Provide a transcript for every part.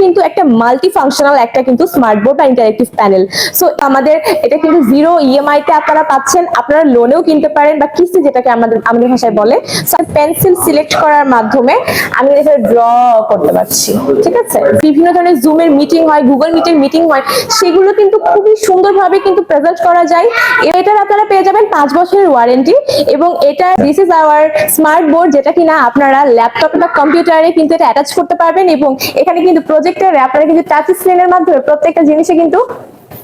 কিন্তু একটা multi functional একটা কিন্তু স্মার্ট বোর্ড বা ইন্টারেক্টিভ প্যানেল সো আমাদের এটা কিন্তু জিরো ইএমআই তে আপনারা পাচ্ছেন, আপনারা লোনেও কিনতে পারেন বা কিস্তি যেটাকে আমাদের আমাদের ভাষায় বলে। পেন্সিল সিলেক্ট করার মাধ্যমে আমি এখানে ড্র করতে পারছি, ঠিক আছে? বিভিন্ন ধরনের জুমের মিটিং হয় গুগল মিটের মিটিং হয়, সেগুলো কিন্তু খুবই সুন্দরভাবে কিন্তু প্রেজেন্ট করা যায়। এটার আপনারা পেয়ে যাবেন পাঁচ বছরের ওয়ারেন্টি এবং এটা this is our smart board যেটা কিনা আপনারা ল্যাপটপে বা কম্পিউটারে কিন্তু এটা অ্যাটাচ করতে পারবেন এবং এখানে কিন্তু প্রজেক্টরে আপনারা কিন্তু টাচ স্ক্রিনের মাধ্যমে প্রত্যেকটা জিনিসে কিন্তু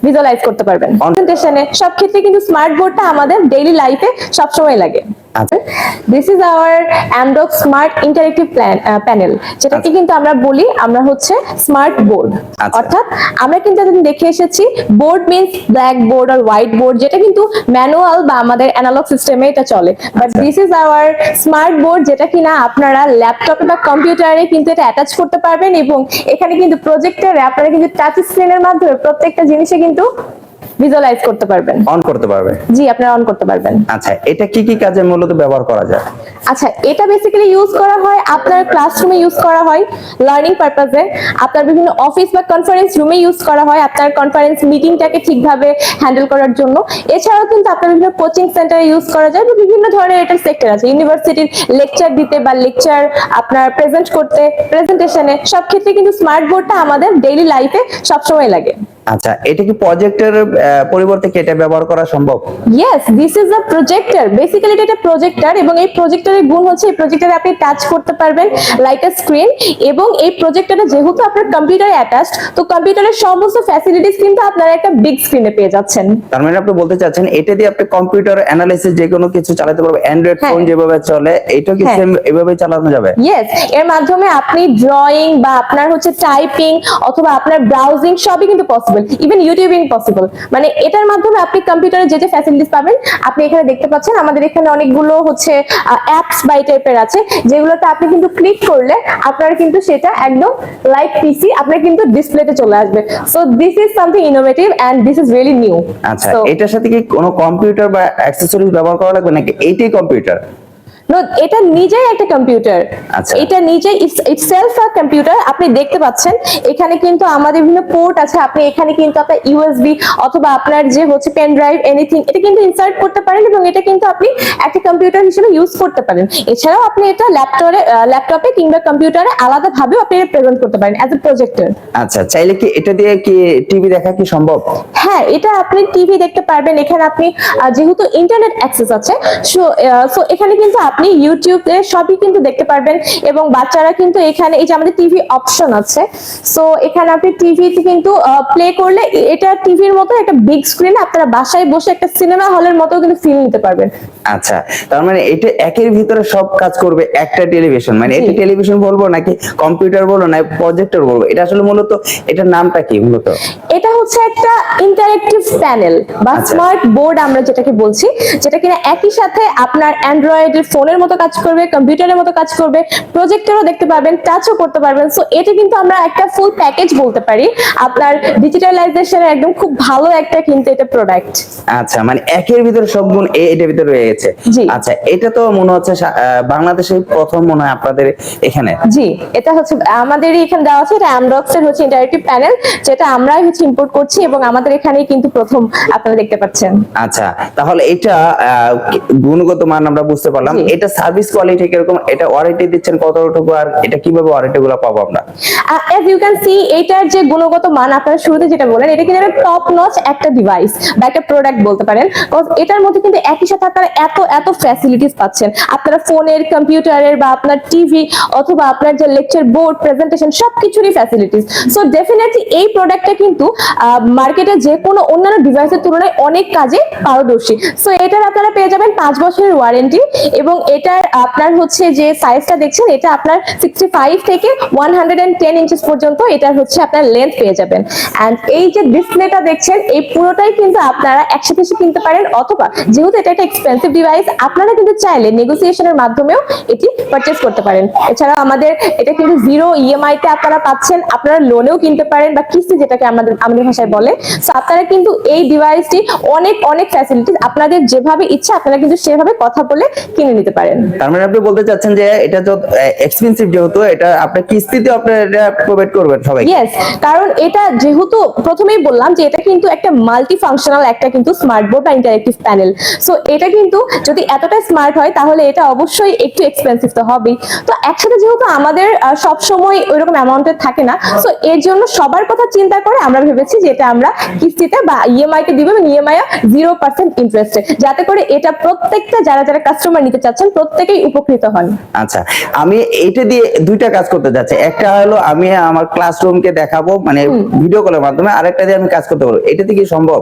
ভিজুয়ালাইজ করতে পারবেন। প্রেজেন্টেশনে সব ক্ষেত্রে কিন্তু স্মার্ট বোর্ডটা আমাদের ডেইলি লাইফে সবসময় লাগে। আচ্ছা this is our Amdoc smart interactive panel যেটাকে কিন্তু আমরা বলি আমরা হচ্ছে স্মার্ট বোর্ড আচ্ছা। অর্থাৎ আমরা কিন্তু এতদিন দেখে এসেছি বোর্ড মিনস ব্ল্যাক বোর্ড আর হোয়াইট বোর্ড যেটা কিন্তু ম্যানুয়াল বা আমাদের অ্যানালগ সিস্টেমে এটা চলে বাট আচ্ছা। This is our smart board যেটা কিনা আপনারা ল্যাপটপে বা কম্পিউটারে কিন্তু এটা অ্যাটাচ করতে পারবেন এবং এখানে কিন্তু প্রজেক্টরে আপনারা কিন্তু টাচ স্ক্রিনের মাধ্যমে প্রত্যেকটা জিনিসে কিন্তু ভিজুয়ালাইজ করতে পারবেন। অন করতে পারবে? জি আপনারা অন করতে পারবেন। আচ্ছা এটা কি কি কাজে মূলত ব্যবহার করা যায়? আচ্ছা এটা বেসিক্যালি ইউজ করা হয় আপনার ক্লাসরুমে ইউজ করা হয় লার্নিং পারপাসে আপনার বিভিন্ন অফিস বা কনফারেন্স রুমে ইউজ করা হয় আপনার কনফারেন্স মিটিংটাকে ঠিকভাবে হ্যান্ডেল করার জন্য। এছাড়াও কিন্তু আপনার বিভিন্ন কোচিং সেন্টারে ইউজ করা যায় বা বিভিন্ন ধরনের এটার সেক্টর আছে। ইউনিভার্সিটির লেকচার দিতে বা লেকচার আপনার প্রেজেন্ট করতে প্রেজেন্টেশনে সব ক্ষেত্রে কিন্তু স্মার্ট বোর্ডটা আমাদের ডেইলি লাইফে সবসময় লাগে। আচ্ছা এটা কি প্রজেক্টের পরিবর্তে কি এটা ব্যবহার করা সম্ভব yes this is a projector basically এটা একটা প্রজেক্টর এবং এই প্রজেক্টরের গুণ হচ্ছে এই প্রজেক্টরে আপনি টাচ করতে পারবেন লাইক আ স্ক্রিন এবং এই প্রজেক্টরটা যেহেতু আপনার কম্পিউটারে অ্যাটাচড তো কম্পিউটারের সমস্ত ফ্যাসিলিটিস কিন্তু আপনারা একটা বিগ স্ক্রিনে পেয়ে যাচ্ছেন তার মানে আপনি বলতে চাচ্ছেন এটা দিয়ে আপনি কম্পিউটার অ্যানালাইসিস যে কোনো কিছু চালাতে পারবেন অ্যান্ড্রয়েড হ্যাঁ। ফোন যেভাবে চলে এটা কি হ্যাঁ। সেম এভাবে চালানো যাবে ইয়েস এর মাধ্যমে আপনি ড্রয়িং বা আপনার হচ্ছে টাইপিং অথবা আপনার ব্রাউজিং সবই কিন্তু পসিবল ইভেন ইউটিউবিং পসিবল মানে এটার মাধ্যমে আপনি কম্পিউটারে যে যে ফ্যাসিলিটিস পাবেন আপনি এখানে দেখতে পাচ্ছেন আমাদের এখানে অনেকগুলো হচ্ছে অ্যাপস বাই টাইপের আছে যেগুলোতে আপনি কিন্তু ক্লিক করলে আপনার কিন্তু সেটা একদম লাইক পিসি আপনার কিন্তু ডিসপ্লেতে চলে আসবে। So this is something innovative and this is really new আচ্ছা এটার সাথে কি কোনো কম্পিউটার বা অ্যাক্সেসরিজ ব্যবহার করা লাগবে? নাকি এইটাই কম্পিউটার নো এটা নিজেই একটা কম্পিউটার আচ্ছা। এটা নিজেই ইটসেলফ আ কম্পিউটার আপনি দেখতে পাচ্ছেন এখানে কিন্তু আমাদের বিভিন্ন পোর্ট আছে। আপনি এখানে কিন্তু আপনার ইউএসবি অথবা আপনার যে হচ্ছে পেন ড্রাইভ এনিথিং এটা কিন্তু ইনসার্ট করতে পারেন এবং এটা কিন্তু আপনি একটা কম্পিউটার হিসেবে ইউজ করতে পারেন। এছাড়াও আপনি এটা ল্যাপটপে ল্যাপটপে কিংবা কম্পিউটারে আলাদাভাবেও আপনি এটা প্রেজেন্ট করতে পারেন অ্যাজ এ প্রজেক্টর আচ্ছা চাইলে কি এটা দিয়ে কি টিভি দেখা কি সম্ভব? হ্যাঁ এটা আপনি টিভি দেখতে পারবেন। এখানে আপনি যেহেতু ইন্টারনেট অ্যাক্সেস আছে সো সো এখানে কিন্তু আপনি ইউটিউবে সবই কিন্তু দেখতে পারবেন এবং বাচ্চারা কিন্তু এখানে এই যে আমাদের টিভি অপশন আছে। সো এখানে আপনি টিভিতে কিন্তু প্লে করলে এটা টিভির মতো একটা বিগ স্ক্রিনে আপনারা বাসায় বসে একটা সিনেমা হলের মতো কিন্তু ফিল নিতে পারবেন। আচ্ছা তার মানে এটা একের ভিতরে সব কাজ করবে একটা টেলিভিশন মানে এটা টেলিভিশন বলব নাকি কম্পিউটার বলব না প্রজেক্টর বলব? এটা আসলে মূলত এটার নামটা কি মূলত? এটা হচ্ছে একটা ইন্টারেক্টিভ প্যানেল বা আচ্ছা। স্মার্ট বোর্ড আমরা যেটাকে বলছি যেটা কিনা একই সাথে আপনার অ্যান্ড্রয়েডের ফোনের মতো কাজ করবে কম্পিউটারের মতো কাজ করবে প্রজেক্টরও দেখতে পারবেন টাচও করতে পারবেন। সো এটা কিন্তু আমরা একটা ফুল প্যাকেজ বলতে পারি। আপনার ডিজিটালাইজেশনের একদম খুব ভালো একটা কিন্তু এটা প্রোডাক্ট আচ্ছা মানে একের ভিতরে সব গুণ এটার ভিতরে রয়ে গেছে। আচ্ছা এটা তো মনে হচ্ছে বাংলাদেশের প্রথম মনে হয় আপনাদের এখানে। জি এটা হচ্ছে আমাদেরই এখানে দেওয়া আছে এটা অ্যামডক্স এর হচ্ছে ইন্টারেক্টিভ প্যানেল যেটা আমরাই হচ্ছে ইম্পোর্ট করছি এবং আমাদের এখানেই কিন্তু প্রথম আপনারা দেখতে পাচ্ছেন। আচ্ছা তাহলে এটা গুণগত মান আমরা বুঝতে পারলাম। এটা সার্ভিস কোয়ালিটি কীরকম, এটা ওয়ারেন্টি দিচ্ছেন কতটুকু আর এটা কীভাবে ওয়ারেন্টি গুলো পাবো আমরা? অ্যাজ ইউ ক্যান সি এইটার যে গুণগত মান আপনারা শুরুতে যেটা বলেন এটা কিন্তু টপ নচ একটা ডিভাইস বা একটা প্রোডাক্ট বলতে পারেন। Cause এটার মধ্যে কিন্তু একই সাথে আপনারা এত এত ফ্যাসিলিটিস পাচ্ছেন। আপনারা ফোনের কম্পিউটারের বা আপনার টিভি অথবা আপনার যে লেকচার বোর্ড প্রেজেন্টেশন সবকিছুরই ফ্যাসিলিটিস সো ডেফিনেটলি এই প্রোডাক্টটা কিন্তু মার্কেটে যে কোনো অন্যান্য ডিভাইসের তুলনায় অনেক কাজে পারদর্শী। সো এটার আপনারা পেয়ে যাবেন পাঁচ বছরের ওয়ারেন্টি এবং এটার আপনার হচ্ছে যে সাইজটা দেখছেন, এটা আপনার সিক্সটি ফাইভ থেকে ওয়ান টেন পর্যন্ত এটার হচ্ছে আপনার লেন্থ পেয়ে যাবেন। অ্যান্ড এই যে ডিসপ্লেটা দেখছেন, এই পুরোটাই কিন্তু আপনারা একসাথে এসে কিনতে পারেন, অথবা যেহেতু এটা একটা এক্সপেন্সিভ ডিভাইস আপনারা কিন্তু চাইলে নেগোসিয়েশনের মাধ্যমেও এটি পারচেস করতে পারেন। এছাড়াও আমাদের এটা কিন্তু জিরো ইএমআই তে আপনারা পাচ্ছেন, আপনারা লোনেও কিনতে পারেন, বা কিস্তি যেটাকে আমাদের আমাদের ভাষায় বলে। সো আপনারা কিন্তু এই ডিভাইসটি অনেক অনেক ফ্যাসিলিটিস আপনাদের যেভাবে ইচ্ছা, আপনারা কিন্তু সেভাবে কথা বলে কিনে নিতে পারেন। তার মানে আপনি বলতে চাচ্ছেন যে এটা যত এক্সপেন্সিভ যেহেতু এটা আপনি কিস্তিতে আপনি এটা প্রোভাইড করবেন সবাই ইয়েস কারণ এটা যেহেতু প্রথমেই বললাম যে এটা কিন্তু একটা মাল্টি ফাংশনাল একটা কিন্তু স্মার্ট বোর্ড বা ইন্টারেক্টিভ প্যানেল সো এটা কিন্তু যদি এতটা স্মার্ট হয় তাহলে এটা অবশ্যই একটু এক্সপেন্সিভ তো হবেই। তো একসাথে যেহেতু আমাদের সব সময় ওইরকম অ্যামাউন্টের থাকে না সো এর জন্য সবার কথা চিন্তা করে আমরা ভেবেছি যে এটা আমরা কিস্তিতে বা ইএমআই তে দিব এবং ইএমআই জিরো পার্সেন্ট ইন্টারেস্টে যাতে করে এটা প্রত্যেকটা যারা যারা কাস্টমার নিতে চাচ্ছেন প্রত্যেকেই উপকৃত হন। আচ্ছা আমি এটা দিয়ে দুইটা কাজ করতে যাচ্ছি। একটা হলো আমি আমার ক্লাসরুমকে দেখাবো মানে ভিডিও কলের মাধ্যমে আরেকটা দিয়ে আমি কাজ করতে পারব এটা কি সম্ভব?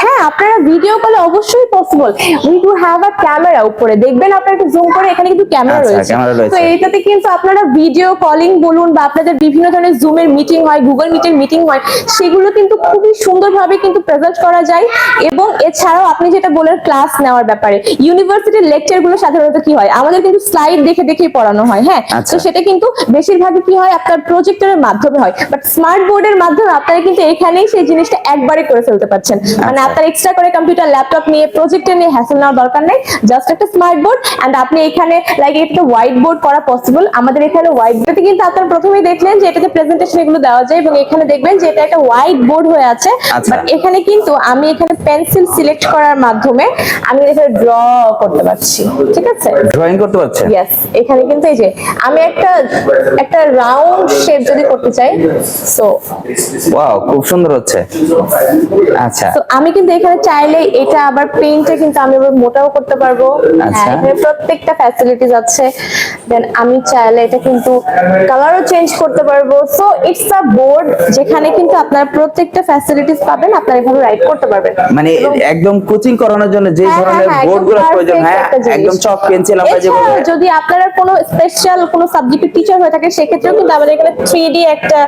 হ্যাঁ আপনারা ভিডিও কলে অবশ্যই possible we do have a camera উপরে। দেখবেন আপনারা একটু জুম করে এখানে কিন্তু ক্যামেরা আচ্ছা, রয়েছে। তো এইটাতে কিন্তু আপনারা ভিডিও কলিং বলুন বা আপনাদের বিভিন্ন ধরনের জুমের মিটিং হয় গুগল মিটের মিটিং হয় সেগুলো কিন্তু খুবই সুন্দরভাবে কিন্তু প্রেজেন্ট করা যায়। এবং এছাড়াও আপনি যেটা বলেন ক্লাস নেওয়ার ব্যাপারে। ইউনিভার্সিটির লেকচারগুলো সাধারণত কি হয়? আমাদের কিন্তু স্লাইড দেখে দেখেই পড়ানো হয় হ্যাঁ? আচ্ছা। তো সেটা কিন্তু বেশিরভাগই কি হয়? আপনার প্রজেক্টরের মাধ্যমে হয়। বাট স্মার্ট বোর্ডের মাধ্যমে আপনারা কিন্তু এখানেই সেই জিনিসটা একবারে করে ফেলতে পারছেন। মানে আচ্ছা। আপনার এক্সট্রা করে কম্পিউটার ল্যাপটপ নিয়ে প্রজেক্টর নিয়ে হ্যাসেল নেওয়ার দরকার নেই। জাস্ট একটা স্মার্ট বোর্ড এন্ড আপনি এখানে লাইক এটা হোয়াইট বোর্ড করা পসিবল আমাদের এখানে হোয়াইট বোর্ডে কিন্তু আপনারা প্রথমেই দেখলেন যে এটাতে প্রেজেন্টেশন এগুলো দেওয়া যায় এবং এখানে দেখবেন যে এটা একটা হোয়াইট বোর্ড হয়ে আছে। আচ্ছা। বাট এখানে কিন্তু আমি এখানে পেন্সিল সিলেক্ট করার মাধ্যমে আমি এখানে ড্র করতে পারছি। ঠিক আছে? ড্রয়িং করতে পারছেন ইয়েস এখানে কিন্তু এই যে আমি একটা একটা রাউন্ড শেপ যদি করতে চাই সো ওয়াও খুব সুন্দর হচ্ছে। আচ্ছা। তো আমি কিন্তু এখানে চাইলে এটা আবার পেইন্টে কিন্তু আমি আবার মোটাও করতে পারব। আচ্ছা। হ্যাঁ এখানে প্রত্যেকটা ফ্যাসিলিটিস আছে। দেন আমি চাইলে এটা কিন্তু কালারও চেঞ্জ করতে পারব। সো ইটস আ বোর্ড যেখানে কিন্তু আপনারা প্রত্যেকটা ফ্যাসিলিটিস পাবেন আপনারা এভাবে রাইট করতে পারবেন। মানে একদম কোচিং করানোর জন্য যে হ্যাঁ, ধরনের হ্যাঁ, বোর্ডগুলো প্রয়োজন হ্যাঁ। একদম চক পেন্সিল আমরা যে যদি আপনারা কোনো স্পেশাল কোনো সাবজেক্টের টিচার হয়ে থাকে সেক্ষেত্রেও কিন্তু আমাদের এখানে থ্রি ডি একটা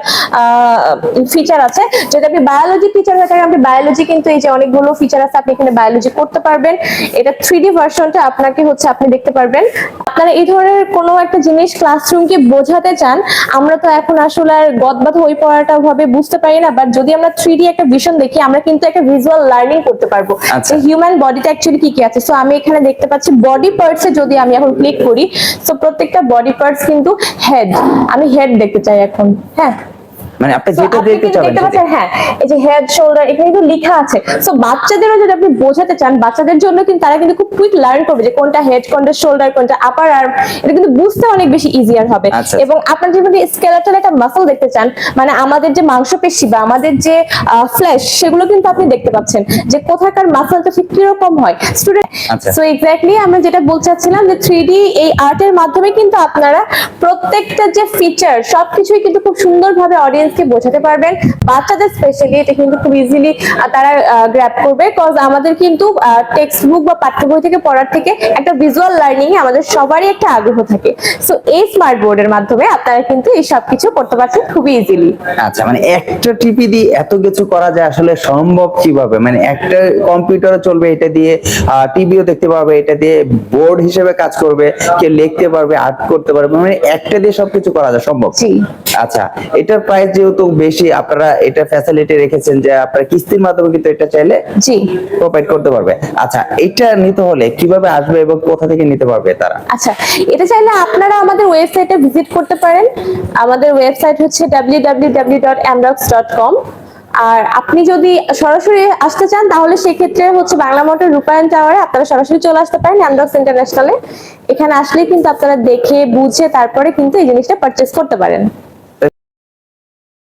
ফিচার আছে। যদি আপনি বায়োলজি টিচার হয়ে থাকেন আপনি বায়োলজি কিন্তু এই যে অনেকগুলো ফিচার আছে আপনি এখানে বায়োলজি করতে পারবেন। এটা থ্রি ভার্সনটা আপনাকে হচ্ছে আপনি দেখতে পারবেন। আপনারা এই ধরনের কোনো একটা জিনিস ক্লাসরুমকে বোঝাতে চান আমরা তো এখন আসলে আর গদবাদ হয়ে পড়াটা ভাবে বুঝতে পারি না বাট যদি আমরা থ্রি ডি একটা ভিশন দেখি আমরা কিন্তু একটা ভিজুয়াল লার্নিং করতে পারব। যে হিউম্যান বডিটা অ্যাকচুয়ালি কি কি আছে? সো আমি এখানে দেখতে পাচ্ছি বডি পার্টস এ যদি আমি এখন ক্লিক করি সো প্রত্যেকটা বডি পার্টস কিন্তু হেড আমি হেড দেখতে চাই এখন হ্যাঁ? মানে আপনি যেটা দেখতে চাবেন হ্যাঁ এই যে হেড শোল্ডার এখানে কিন্তু লেখা আছে সো বাচ্চাদেরও যদি আপনি বোঝাতে চান বাচ্চাদের জন্য কিন্তু তারা কিন্তু খুব কুইক লার্ন করবে যে কোনটা হেড কোনটা শোল্ডার কোনটা আপার আর্ম এটা কিন্তু বুঝতে অনেক বেশি ইজিয়ার হবে আচ্ছা। এবং আপনার যদি স্কেলেটাল একটা মাসল দেখতে চান মানে আমাদের যে মাংসপেশি বা আমাদের যে ফ্লেশ সেগুলো কিন্তু আপনি দেখতে পাচ্ছেন যে কোথাকার মাসলটা ঠিক কীরকম হয় স্টুডেন্ট আচ্ছা। সো এক্স্যাক্টলি আমরা যেটা বলতে চাচ্ছিলাম যে থ্রি এই আর্টের মাধ্যমে কিন্তু আপনারা প্রত্যেকটা যে ফিচার সবকিছুই কিন্তু খুব সুন্দরভাবে অডিয়েন্সকে বোঝাতে পারবেন। বাচ্চাদের স্পেশালি এটা কিন্তু খুব ইজিলি তারা গ্র্যাপ করবে। কজ আমাদের কিন্তু টেক্সট বুক বা পাঠ্য বই থেকে পড়ার থেকে একটা ভিজুয়াল লার্নিং আমাদের সবারই একটা আগ্রহ থাকে। সো এই স্মার্ট বোর্ডের মাধ্যমে আপনারা কিন্তু এই সবকিছু করতে পারছেন খুবই ইজিলি আচ্ছা মানে একটা টিপি দিয়ে এত কিছু করা যায় আসলে সম্ভব কীভাবে? মানে একটা কম্পিউটারও চলবে এটা দিয়ে টিভিও দেখতে পারবে এটা দিয়ে বোর্ড হিসেবে কাজ করবে কেউ লিখতে পারবে আর্ট করতে পারবে মানে একটা দিয়ে সবকিছু করা যায় সম্ভব? জি। আচ্ছা এটার প্রাইস যেহেতু বেশি আপনারা এটা ফ্যাসিলিটি রেখেছেন যে আপনারা কিস্তির মাধ্যমে কিন্তু এটা চাইলে জি। প্রোভাইড করতে পারবে। আচ্ছা এটা নিতে হলে কীভাবে আসবে এবং কোথা থেকে নিতে পারবে তারা? আচ্ছা এটা চাইলে আপনারা আমাদের ওয়েবসাইটে ভিজিট করতে পারেন। আমাদের ওয়েবসাইট হচ্ছে www.amdocs.com আর আপনি যদি সরাসরি আসতে চান তাহলে সেক্ষেত্রে হচ্ছে বাংলা মোটর রূপায়ণ টাওয়ারে আপনারা সরাসরি চলে আসতে পারেন অ্যামডক্স ইন্টারন্যাশনালে এখানে আসলেই কিন্তু আপনারা দেখে বুঝে তারপরে কিন্তু এই জিনিসটা পারচেস করতে পারেন।